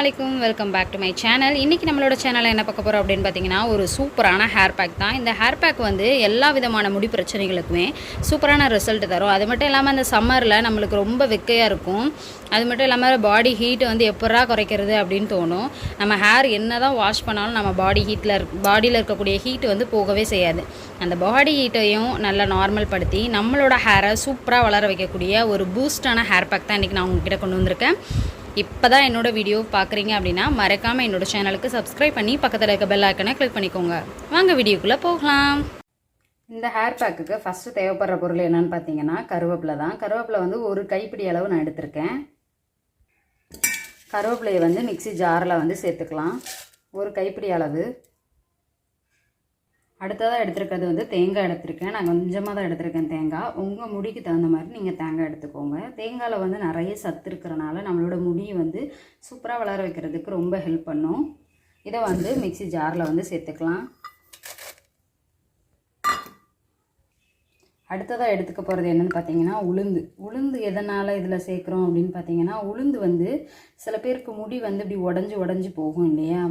அலைக்கும் welcome back to my channel. இன்றைக்கி நம்மளோட சேனலில் என்ன பார்க்க போகிறோம் அப்படின்னு பார்த்தீங்கன்னா ஒரு சூப்பரான ஹேர் பேக் தான். இந்த ஹேர் பேக் வந்து எல்லா விதமான முடி பிரச்சனைகளுக்குமே சூப்பரான ரிசல்ட் தரும். அது மட்டும் இல்லாமல் அந்த சம்மரில் நம்மளுக்கு ரொம்ப வெக்கையாக இருக்கும். அது மட்டும் இல்லாமல் பாடி ஹீட் வந்து எப்படா குறைக்கிறது அப்படின்னு தோணும். நம்ம ஹேர் என்ன தான் வாஷ் பண்ணாலும் நம்ம பாடி ஹீட்டில் பாடியில் இருக்கக்கூடிய ஹீட் வந்து போகவே செய்யாது. அந்த பாடி ஹீட்டையும் நல்லா நார்மல் படுத்தி நம்மளோட ஹேரை சூப்பராக வளர வைக்கக்கூடிய ஒரு பூஸ்டான ஹேர் பேக் தான் இன்றைக்கி நான் உங்ககிட்ட கொண்டு வந்திருக்கேன். இப்போ தான் என்னோட வீடியோ பார்க்குறீங்க அப்படின்னா மறக்காமல் என்னோட சேனலுக்கு சப்ஸ்கிரைப் பண்ணி பக்கத்தில் இருக்க பெல் ஐக்கனை கிளிக் பண்ணிக்கோங்க. வாங்க வீடியோக்குள்ளே போகலாம். இந்த ஹேர் பேக்குக்கு ஃபஸ்ட்டு தேவைப்படுற பொருள் என்னன்னு பார்த்தீங்கன்னா கருவேப்பிலை தான். கருவேப்பிலை வந்து ஒரு கைப்பிடி அளவு நான் எடுத்திருக்கேன். கருவேப்பிலையை வந்து மிக்ஸி ஜாரில் வந்து சேர்த்துக்கலாம். ஒரு கைப்பிடி அளவு. அடுத்ததாக எடுத்துருக்கிறது வந்து தேங்காய் எடுத்திருக்கேன். நான் கொஞ்சமாக தான் எடுத்திருக்கேன் தேங்காய். உங்கள் முடிக்கு தகுந்த மாதிரி நீங்கள் தேங்காய் எடுத்துக்கோங்க. தேங்காயில் வந்து நிறைய சத்து இருக்கிறனால நம்மளோட முடி வந்து சூப்பராக வளர வைக்கிறதுக்கு ரொம்ப ஹெல்ப் பண்ணும். இதை வந்து மிக்ஸி ஜாரில் வந்து சேர்த்துக்கலாம். அடுத்ததாக எடுத்துக்க போகிறது என்னென்னு பார்த்தீங்கன்னா உளுந்து. உளுந்து எதனால் இதில் சேர்க்குறோம் அப்படின்னு பார்த்தீங்கன்னா உளுந்து வந்து சில பேருக்கு முடி வந்து இப்படி உடஞ்சி உடஞ்சி போகும் இல்லையா?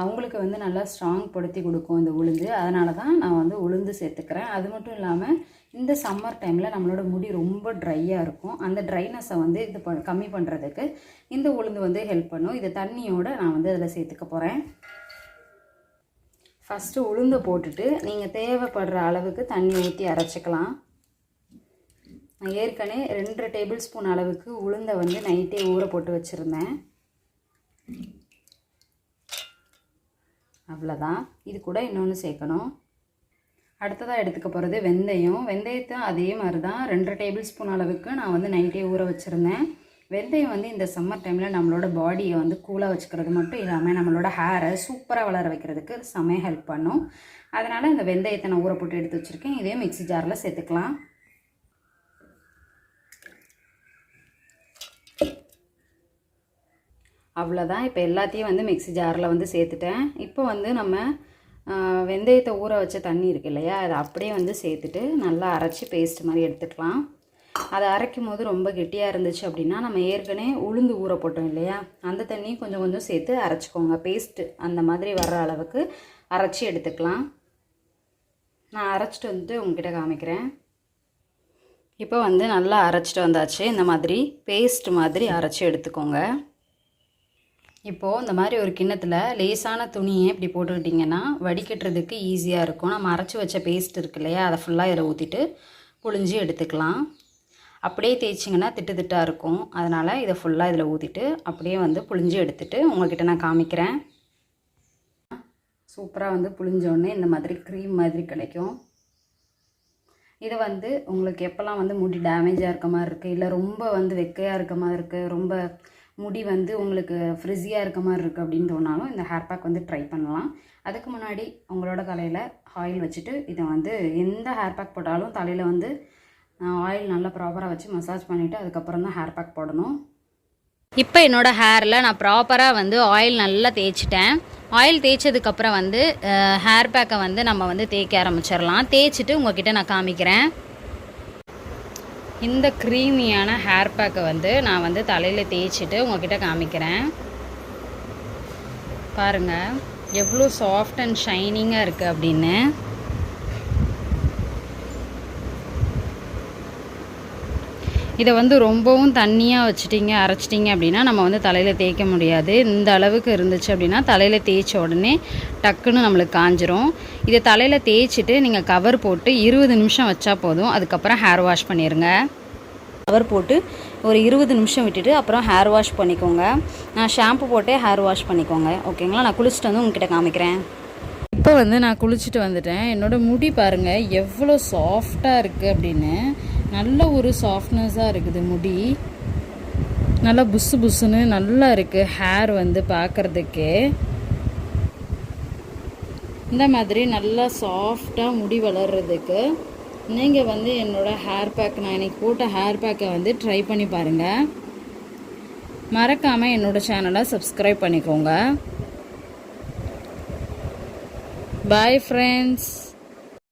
அவங்களுக்கு வந்து நல்லா ஸ்ட்ராங் படுத்தி கொடுக்கும் இந்த உளுந்து. அதனால தான் நான் வந்து உளுந்து சேர்த்துக்கிறேன். அது மட்டும் இல்லாமல் இந்த சம்மர் டைமில் நம்மளோட முடி ரொம்ப ட்ரையாக இருக்கும். அந்த ட்ரைனஸை வந்து இது ப கம்மி பண்ணுறதுக்கு இந்த உளுந்து வந்து ஹெல்ப் பண்ணும். இது தண்ணியோடு நான் வந்து அதில் சேர்த்துக்க போகிறேன் ஃபஸ்ட்டு உளுந்து போட்டுட்டு நீங்கள் தேவைப்படுற அளவுக்கு தண்ணி ஊற்றி அரைச்சிக்கலாம். நான் ஏற்கனவே ரெண்டரை டேபிள் ஸ்பூன் அளவுக்கு உளுந்தை வந்து நைட்டே ஊற போட்டு வச்சுருந்தேன். அவ்வளோதான் இது கூட இன்னொன்று சேர்க்கணும். அடுத்ததாக எடுத்துக்க போகிறது வெந்தயம். வெந்தயத்தை அதே மாதிரி தான் ரெண்டரை டேபிள் ஸ்பூன் அளவுக்கு நான் வந்து நைட்டே ஊற வச்சுருந்தேன். வெந்தயம் வந்து இந்த சம்மர் டைமில் நம்மளோட பாடியை வந்து கூலாக வச்சுக்கிறது மட்டும் இல்லாமல் நம்மளோட ஹேரை சூப்பராக வளர வைக்கிறதுக்கு செம்மையாக ஹெல்ப் பண்ணும். அதனால் இந்த வெந்தயத்தை நான் ஊற போட்டு எடுத்து வச்சுருக்கேன். இதே மிக்ஸி ஜாரில் சேர்த்துக்கலாம். அவ்வளோதான் இப்போ எல்லாத்தையும் வந்து மிக்ஸி ஜாரில் வந்து சேர்த்துட்டேன். இப்போ வந்து நம்ம வெந்தயத்தை ஊற வச்ச தண்ணி இருக்கு இல்லையா? அதை அப்படியே வந்து சேர்த்துட்டு நல்லா அரைச்சி பேஸ்ட் மாதிரி எடுத்துக்கலாம். அதை அரைக்கும் போது ரொம்ப கெட்டியாக இருந்துச்சு அப்படின்னா நம்ம ஏற்கனவே உளுந்து ஊற போட்டோம் இல்லையா? அந்த தண்ணியும் கொஞ்சம் கொஞ்சம் சேர்த்து அரைச்சிக்கோங்க. பேஸ்ட்டு அந்த மாதிரி வர்ற அளவுக்கு அரைச்சி எடுத்துக்கலாம். நான் அரைச்சிட்டு வந்துட்டு உங்ககிட்ட காமிக்கிறேன். இப்போ வந்து நல்லா அரைச்சிட்டு வந்தாச்சு. இந்த மாதிரி பேஸ்ட் மாதிரி அரைச்சி எடுத்துக்கோங்க. இப்போது இந்த மாதிரி ஒரு கிண்ணத்தில் லேசான துணியை இப்படி போட்டுக்கிட்டிங்கன்னா வடிகட்டுறதுக்கு ஈஸியாக இருக்கும். நம்ம அரைச்சி வச்ச பேஸ்ட் இருக்கு இல்லையா? அதை ஃபுல்லாக இதில் ஊற்றிட்டு புழிஞ்சு எடுத்துக்கலாம். அப்படியே தேய்ச்சிங்கன்னா திட்டு திட்டாக இருக்கும். அதனால் இதை ஃபுல்லாக இதில் ஊற்றிட்டு அப்படியே வந்து புழிஞ்சு எடுத்துகிட்டு உங்கள்கிட்ட நான் காமிக்கிறேன். சூப்பராக வந்து புளிஞ்சோடனே இந்த மாதிரி க்ரீம் மாதிரி கிடைக்கும். இதை வந்து உங்களுக்கு எப்போல்லாம் வந்து முடி டேமேஜாக இருக்க மாதிரி இருக்குது இல்லை ரொம்ப வந்து வெக்கையாக இருக்க மாதிரி இருக்குது ரொம்ப முடி வந்து உங்களுக்கு ஃப்ரிஸியாக இருக்க மாதிரி இருக்குது அப்படின்னு தோணாலும் இந்த ஹேர் பேக் வந்து ட்ரை பண்ணலாம். அதுக்கு முன்னாடி உங்களோட தலையில் ஆயில் வச்சுட்டு இதை வந்து எந்த ஹேர் பேக் போட்டாலும் தலையில் வந்து ஆயில் நல்லா ப்ராப்பராக வச்சு மசாஜ் பண்ணிவிட்டு அதுக்கப்புறம் தான் ஹேர் பேக் போடணும். இப்போ என்னோடய ஹேரில் நான் ப்ராப்பராக வந்து ஆயில் நல்லா தேய்ச்சிட்டேன். ஆயில் தேய்ச்சதுக்கப்புறம் வந்து ஹேர் பேக்கை வந்து நம்ம வந்து தேய்க்க ஆரம்பிச்சிடலாம். தேய்ச்சிட்டு உங்ககிட்ட நான் காமிக்கிறேன். இந்த க்ரீமியான ஹேர் பேக்கை வந்து நான் வந்து தலையில் தேய்ச்சிட்டு உங்ககிட்ட காமிக்கிறேன். பாருங்கள் எவ்வளோ சாஃப்ட் அண்ட் ஷைனிங்காக இருக்குது அப்படின்னு. இதை வந்து ரொம்பவும் தண்ணியாக வச்சுட்டிங்க அரைச்சிட்டிங்க அப்படின்னா நம்ம வந்து தலையில் தேய்க்க முடியாது. இந்த அளவுக்கு இருந்துச்சு அப்படின்னா தலையில் தேய்ச்ச உடனே டக்குன்னு நம்மளுக்கு காஞ்சிரும். இதை தலையில் தேய்ச்சிட்டு நீங்கள் கவர் போட்டு இருபது நிமிஷம் வச்சா போதும். அதுக்கப்புறம் ஹேர் வாஷ் பண்ணிடுங்க கவர் போட்டு ஒரு இருபது நிமிஷம் விட்டுட்டு அப்புறம் ஹேர் வாஷ் பண்ணிக்கோங்க. நான் ஷாம்பு போட்டே ஹேர் வாஷ் பண்ணிக்கோங்க. ஓகேங்களா நான் குளிச்சுட்டு வந்து உங்ககிட்ட காமிக்கிறேன். இப்போ வந்து நான் குளிச்சுட்டு வந்துட்டேன். என்னோடய முடி பாருங்கள் எவ்வளோ சாஃப்டாக இருக்குது அப்படின்னு. நல்ல ஒரு சாஃப்ட்னஸாக இருக்குது முடி. நல்லா புஸ்ஸு புஸ்ஸுன்னு நல்லா இருக்குது ஹேர் வந்து பார்க்குறதுக்கே இந்த மாதிரி நல்லா சாஃப்டாக முடி வளர்கிறதுக்கு நீங்கள் வந்து என்னோடய ஹேர் பேக் நான் இன்றைக்கி போட்ட ஹேர் பேக்கை வந்து ட்ரை பண்ணி பாருங்கள் மறக்காமல் என்னோடய சேனலை சப்ஸ்கிரைப் பண்ணிக்கோங்க. Bye friends